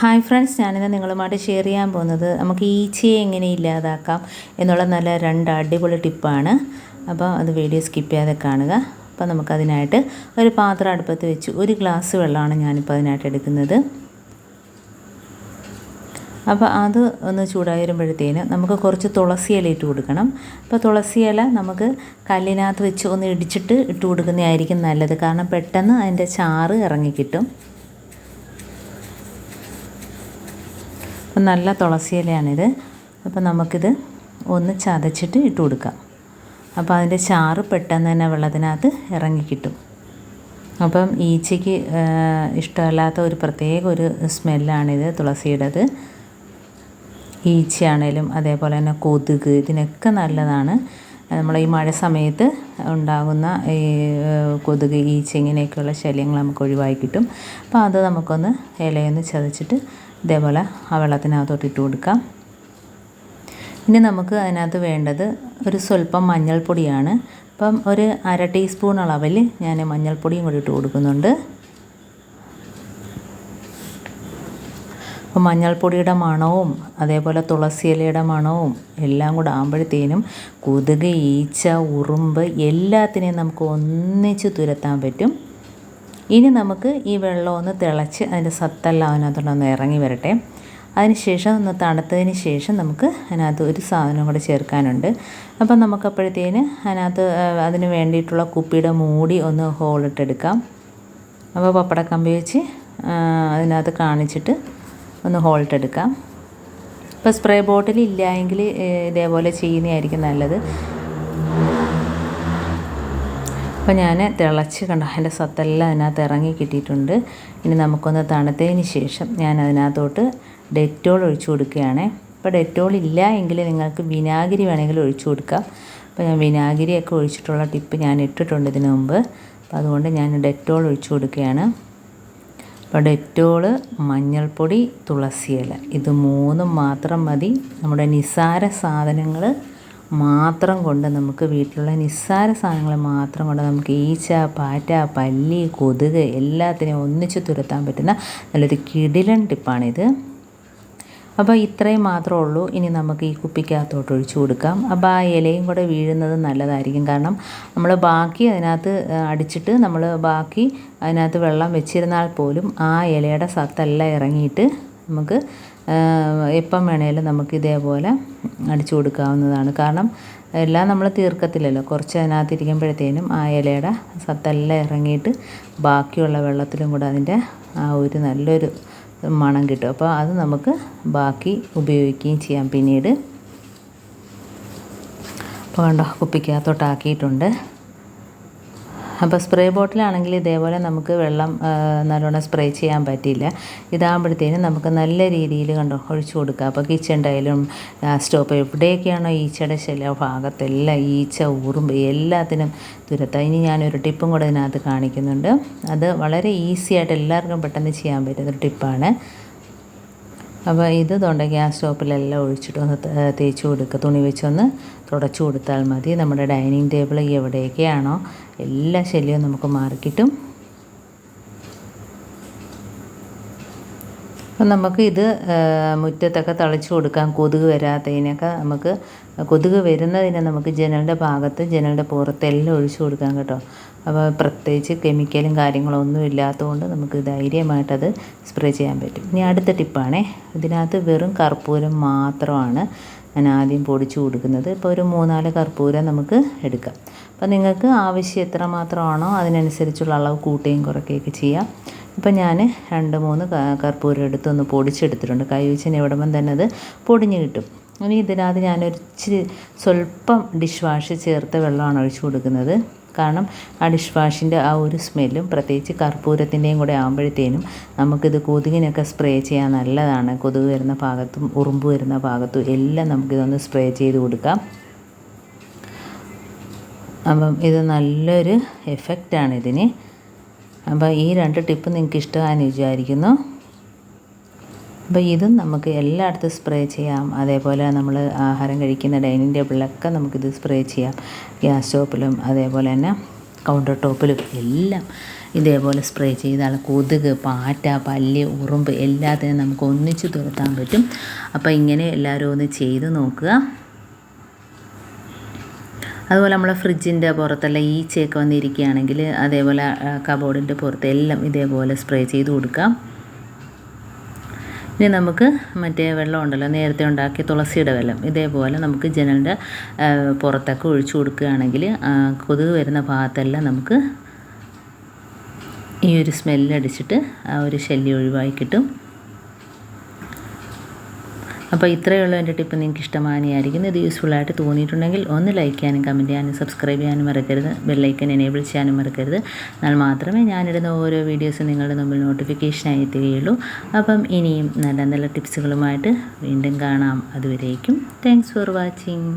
Hi friends ഞാനിന്ന് നിങ്ങളുമായിട്ട് share ചെയ്യാൻ പോകുന്നത് നമുക്ക് ഈച്ചയെ എങ്ങനെ ഇല്ലാതാക്കാം എന്നുള്ള നല്ല രണ്ട് അടിപൊളി ടിപ്പാണ് അപ്പോൾ അത് വീഡിയോ സ്കിപ്പ് ചെയ്യാതെ കാണുക. അപ്പോൾ നമുക്കതിനായിട്ട് ഒരു പാത്രം അടുപ്പത്ത് വെച്ച് ഒരു ഗ്ലാസ് വെള്ളമാണ് ഞാനിപ്പോൾ അതിനായിട്ട് എടുക്കുന്നത്. അപ്പോൾ അത് ഒന്ന് ചൂടായി വരുമ്പോഴത്തേന് നമുക്ക് കുറച്ച് തുളസി ഇല ഇട്ട് കൊടുക്കണം. അപ്പോൾ തുളസി ഇല നമുക്ക് കല്ലിനകത്ത് വെച്ച് ഒന്ന് ഇടിച്ചിട്ട് ഇട്ട് കൊടുക്കുന്നതായിരിക്കും നല്ലത്. കാരണം പെട്ടെന്ന് അതിന്റെ ചാറ് ഇറങ്ങി അപ്പം നല്ല തുളസി ഇലയാണിത്. അപ്പം നമുക്കിത് ഒന്ന് ചതച്ചിട്ട് ഇട്ട് കൊടുക്കാം. അപ്പോൾ അതിന്റെ ചാറ് പെട്ടെന്ന് തന്നെ വെള്ളത്തിനകത്ത് ഇറങ്ങി കിട്ടും. അപ്പം ഈച്ചയ്ക്ക് ഇഷ്ടമല്ലാത്ത ഒരു പ്രത്യേക ഒരു സ്മെല്ലാണിത് തുളസിയുടേത്. ഈച്ചയാണേലും അതേപോലെ തന്നെ കൊതുക് ഇതിനൊക്കെ നല്ലതാണ്. നമ്മൾ ഈ മഴ സമയത്ത് ഉണ്ടാകുന്ന ഈ കൊതുക് ഈച്ച ഇങ്ങനെയൊക്കെയുള്ള ശല്യങ്ങൾ നമുക്ക് ഒഴിവായി കിട്ടും. അപ്പോൾ അത് നമുക്കൊന്ന് ഇലയൊന്ന് ചതച്ചിട്ട് ഇതേപോലെ ആ വെള്ളത്തിനകത്തോട്ട് ഇട്ട് കൊടുക്കാം. ഇനി നമുക്ക് അതിനകത്ത് വേണ്ടത് ഒരു സ്വല്പം മഞ്ഞൾപ്പൊടിയാണ്. അപ്പം ഒരു അര ടീസ്പൂൺ അളവിൽ ഞാൻ മഞ്ഞൾപ്പൊടിയും കൂടി ഇട്ട് കൊടുക്കുന്നുണ്ട്. അപ്പോൾ മഞ്ഞൾപ്പൊടിയുടെ മണവും അതേപോലെ തുളസി ഇലയുടെ മണവും എല്ലാം കൂടെ ആകുമ്പോഴത്തേനും കൊതുക് ഈച്ച ഉറുമ്പ് എല്ലാത്തിനെയും നമുക്ക് ഒന്നിച്ച് തുരത്താൻ പറ്റും. ഇനി നമുക്ക് ഈ വെള്ളം ഒന്ന് തിളച്ച് അതിന്റെ സത്തെല്ലാം അതിനകത്തോട്ടൊന്ന് ഇറങ്ങി വരട്ടെ. അതിന് ശേഷം ഒന്ന് തണുത്തതിന് ശേഷം നമുക്ക് അതിനകത്ത് ഒരു സാധനം കൂടെ ചേർക്കാനുണ്ട്. അപ്പം നമുക്കപ്പോഴത്തേന് അതിനകത്ത് അതിന് വേണ്ടിയിട്ടുള്ള കുപ്പിയുടെ മൂടി ഒന്ന് ഹോളിട്ടെടുക്കാം. അപ്പോൾ പപ്പടക്കമ്പി വെച്ച് അതിനകത്ത് കാണിച്ചിട്ട് ഒന്ന് ഹോൾട്ടെടുക്കാം ഇപ്പോൾ സ്പ്രേ ബോട്ടിൽ ഇല്ല എങ്കിൽ ഇതേപോലെ ചെയ്യുന്നതായിരിക്കും നല്ലത്. അപ്പോൾ ഞാൻ തിളച്ച് കണ്ട അതിന്റെ സത്തെല്ലാം അതിനകത്ത് ഇറങ്ങി കിട്ടിയിട്ടുണ്ട്. ഇനി നമുക്കൊന്ന് തണുത്തതിന് ശേഷം ഞാൻ അതിനകത്തോട്ട് ഡെറ്റോൾ ഒഴിച്ചു കൊടുക്കുകയാണ്. ഇപ്പോൾ ഡെറ്റോൾ ഇല്ല എങ്കിൽ നിങ്ങൾക്ക് വിനാഗിരി വേണമെങ്കിൽ ഒഴിച്ചു കൊടുക്കാം. അപ്പോൾ ഞാൻ വിനാഗിരിയൊക്കെ ഒഴിച്ചിട്ടുള്ള ടിപ്പ് ഞാൻ ഇട്ടിട്ടുണ്ട് ഇതിനു മുമ്പ്. അപ്പോൾ അതുകൊണ്ട് ഞാൻ ഡെറ്റോൾ ഒഴിച്ചു കൊടുക്കുകയാണ്. അപ്പോൾ ഡെറ്റോൾ മഞ്ഞൾപ്പൊടി തുളസിയില. ഇത് മൂന്നും മാത്രം മതി. നമ്മുടെ നിസാര സാധനങ്ങൾ മാത്രം കൊണ്ട് നമുക്ക് വീട്ടിലുള്ള നിസ്സാര സാധനങ്ങൾ മാത്രം കൊണ്ട് നമുക്ക് ഈച്ച പാറ്റ പല്ലി കൊതുക് എല്ലാത്തിനെയും ഒന്നിച്ച് തുരത്താൻ പറ്റുന്ന നല്ലൊരു കിടിലൻ ടിപ്പാണിത്. അപ്പോൾ ഇത്രയും മാത്രമേ ഉള്ളൂ. ഇനി നമുക്ക് ഈ കുപ്പിക്കകത്തോട്ട് ഒഴിച്ചു കൊടുക്കാം. അപ്പോൾ ആ ഇലയും കൂടെ വീഴുന്നത് നല്ലതായിരിക്കും. കാരണം നമ്മൾ ബാക്കി അതിനകത്ത് അടിച്ചിട്ട് നമ്മൾ ബാക്കി അതിനകത്ത് വെള്ളം വെച്ചിരുന്നാൽ പോലും ആ ഇലയുടെ സത്തെല്ലാം ഇറങ്ങിയിട്ട് നമുക്ക് എപ്പം വേണേലും നമുക്ക് ഇതേപോലെ അടിച്ചു കൊടുക്കാവുന്നതാണ്. കാരണം എല്ലാം നമ്മൾ തീർക്കത്തില്ലല്ലോ. കുറച്ച് അതിനകത്തിരിക്കുമ്പോഴത്തേനും ആ ഇലയുടെ സത്തെല്ലാം ഇറങ്ങിയിട്ട് ബാക്കിയുള്ള വെള്ളത്തിലും കൂടെ അതിന്റെ ആ ഒരു നല്ലൊരു മണം കിട്ടും. അപ്പോൾ അത് നമുക്ക് ബാക്കി ഉപയോഗിക്കുകയും ചെയ്യാം പിന്നീട്. അപ്പോൾ കണ്ടോ കുപ്പിക്കകത്തോട്ടാക്കിയിട്ടുണ്ട്. അപ്പോൾ സ്പ്രേ ബോട്ടിലാണെങ്കിൽ ഇതേപോലെ നമുക്ക് വെള്ളം നല്ലോണം സ്പ്രേ ചെയ്യാൻ പറ്റില്ല ഇതാകുമ്പോഴത്തേനും നമുക്ക് നല്ല രീതിയിൽ കണ്ടോ ഒഴിച്ചു കൊടുക്കുക അപ്പോൾ കിച്ചൺ ടൈലും സ്റ്റോപ്പ് എവിടെയൊക്കെയാണോ ഈച്ചയുടെ ശല ഭാഗത്തെല്ലാം ഈച്ച ഊറുമ്പോൾ എല്ലാത്തിനും തുരത്താം. ഇനി ഞാനൊരു ടിപ്പും കൂടെ ഇതിനകത്ത് കാണിക്കുന്നുണ്ട്. അത് വളരെ ഈസി ആയിട്ട് എല്ലാവർക്കും പെട്ടെന്ന് ചെയ്യാൻ പറ്റുന്നൊരു ടിപ്പാണ്. അപ്പോൾ ഇത് തൊണ്ട ഗ്യാസ് സ്റ്റോപ്പിലെല്ലാം ഒഴിച്ചിട്ട് ഒന്ന് തേച്ച് കൊടുക്കുക തുണി വെച്ചൊന്ന് തുടച്ചു കൊടുത്താൽ മതി. നമ്മുടെ ഡൈനിങ് ടേബിൾ എവിടെയൊക്കെയാണോ എല്ലാ ശല്യവും നമുക്ക് മാറിക്കിട്ടും. അപ്പം നമുക്ക് ഇത് മുറ്റത്തൊക്കെ തളിച്ചു കൊടുക്കാം. കൊതുക് വരാത്തതിനൊക്കെ നമുക്ക് കൊതുക് വരുന്നതിനെ നമുക്ക് ജനലിന്റെ ഭാഗത്ത് ജനലിന്റെ പുറത്തെല്ലാം ഒഴിച്ചു കൊടുക്കാം കേട്ടോ. അപ്പോൾ പ്രത്യേകിച്ച് കെമിക്കലും കാര്യങ്ങളും ഒന്നും ഇല്ലാത്തതുകൊണ്ട് നമുക്ക് ധൈര്യമായിട്ടത് സ്പ്രേ ചെയ്യാൻ പറ്റും. ഇനി അടുത്ത ടിപ്പാണേ. ഇതിനകത്ത് വെറും കർപ്പൂരം മാത്രമാണ് ഞാൻ ആദ്യം പൊടിച്ചു കൊടുക്കുന്നത്. ഇപ്പോൾ ഒരു മൂന്നാൽ കർപ്പൂരം നമുക്ക് എടുക്കാം. അപ്പോൾ നിങ്ങൾക്ക് ആവശ്യം എത്ര മാത്രമാണോ അതിനനുസരിച്ചുള്ള അളവ് കൂട്ടുകയും കുറയ്ക്കുകയൊക്കെ ചെയ്യാം. ഇപ്പം ഞാൻ രണ്ട് മൂന്ന് കർപ്പൂരം എടുത്തൊന്ന് പൊടിച്ചെടുത്തിട്ടുണ്ട്. കൈ വെച്ചിന് എവിടുമ്പം തന്നെ അത് പൊടിഞ്ഞ് കിട്ടും. ഇനി ഇതിനകത്ത് ഞാനൊരു ഇച്ചിരി സ്വല്പം ഡിഷ് വാഷ് ചേർത്ത വെള്ളമാണ് ഒഴിച്ചു കൊടുക്കുന്നത്. കാരണം ആ ഡിഷ് വാഷിന്റെ ആ ഒരു സ്മെല്ലും പ്രത്യേകിച്ച് കർപ്പൂരത്തിന്റെയും കൂടെ ആകുമ്പോഴത്തേനും നമുക്കിത് കൊതുകിനൊക്കെ സ്പ്രേ ചെയ്യാൻ നല്ലതാണ്. കൊതുക് വരുന്ന ഭാഗത്തും ഉറുമ്പ് വരുന്ന ഭാഗത്തും എല്ലാം നമുക്കിതൊന്ന് സ്പ്രേ ചെയ്ത് കൊടുക്കാം. അപ്പം ഇത് നല്ലൊരു എഫക്റ്റാണ് ഇതിന്. അപ്പോൾ ഈ രണ്ട് ടിപ്പ് നിങ്ങൾക്ക് ഇഷ്ടമാണെന്ന് വിചാരിക്കുന്നു. അപ്പോൾ ഇതും നമുക്ക് എല്ലായിടത്തും സ്പ്രേ ചെയ്യാം. അതേപോലെ നമ്മൾ ആഹാരം കഴിക്കുന്ന ഡൈനിങ് ടേബിളിലൊക്കെ നമുക്കിത് സ്പ്രേ ചെയ്യാം. ഗ്യാസ് സ്റ്റോപ്പിലും അതേപോലെ തന്നെ കൗണ്ടർ ടോപ്പിലും എല്ലാം ഇതേപോലെ സ്പ്രേ ചെയ്താൽ കൊതുക് പാറ്റ പല്ല് ഉറുമ്പ് എല്ലാത്തിനും നമുക്ക് ഒന്നിച്ച് തുരത്താൻ പറ്റും. അപ്പോൾ ഇങ്ങനെ എല്ലാവരും ഒന്ന് ചെയ്ത് നോക്കുക. അതുപോലെ നമ്മളെ ഫ്രിഡ്ജിന്റെ പുറത്തെല്ലാം ഈച്ചയൊക്കെ വന്നിരിക്കുകയാണെങ്കിൽ അതേപോലെ കബോർഡിന്റെ പുറത്ത് എല്ലാം ഇതേപോലെ സ്പ്രേ ചെയ്ത് കൊടുക്കാം. ഇനി നമുക്ക് മറ്റേ വെള്ളം ഉണ്ടല്ലോ നേരത്തെ ഉണ്ടാക്കിയ തുളസിയുടെ വെള്ളം ഇതേപോലെ നമുക്ക് ജനലിന്റെ പുറത്തൊക്കെ ഒഴിച്ചു കൊടുക്കുകയാണെങ്കിൽ കൊതുക് വരുന്ന ഭാഗത്തെല്ലാം നമുക്ക് ഈ ഒരു സ്മെല്ലടിച്ചിട്ട് ആ ഒരു ശല്യം ഒഴിവായി കിട്ടും. അപ്പോൾ ഇത്രയേ ഉള്ളൂ എന്റെ ടിപ്പ് നിങ്ങൾക്ക് ഇഷ്ടമാനിയായിരിക്കും ഇത് യൂസ്ഫുൾ ആയിട്ട് തോന്നിയിട്ടുണ്ടെങ്കിൽ ഒന്ന് ലൈക്ക് ചെയ്യാനും കമന്റ് ചെയ്യാനും സബ്സ്ക്രൈബ് ചെയ്യാനും മറക്കരുത്. ബെല്ലൈക്കൻ എനേബിൾ ചെയ്യാനും മറക്കരുത്. എന്നാൽ മാത്രമേ ഞാനിടുന്ന ഓരോ വീഡിയോസും നിങ്ങളുടെ മുമ്പിൽ നോട്ടിഫിക്കേഷനായി എത്തുകയുള്ളൂ. അപ്പം ഇനിയും നല്ല നല്ല ടിപ്സുകളുമായിട്ട് വീണ്ടും കാണാം. അതുവരേക്കും താങ്ക്സ് ഫോർ വാച്ചിങ്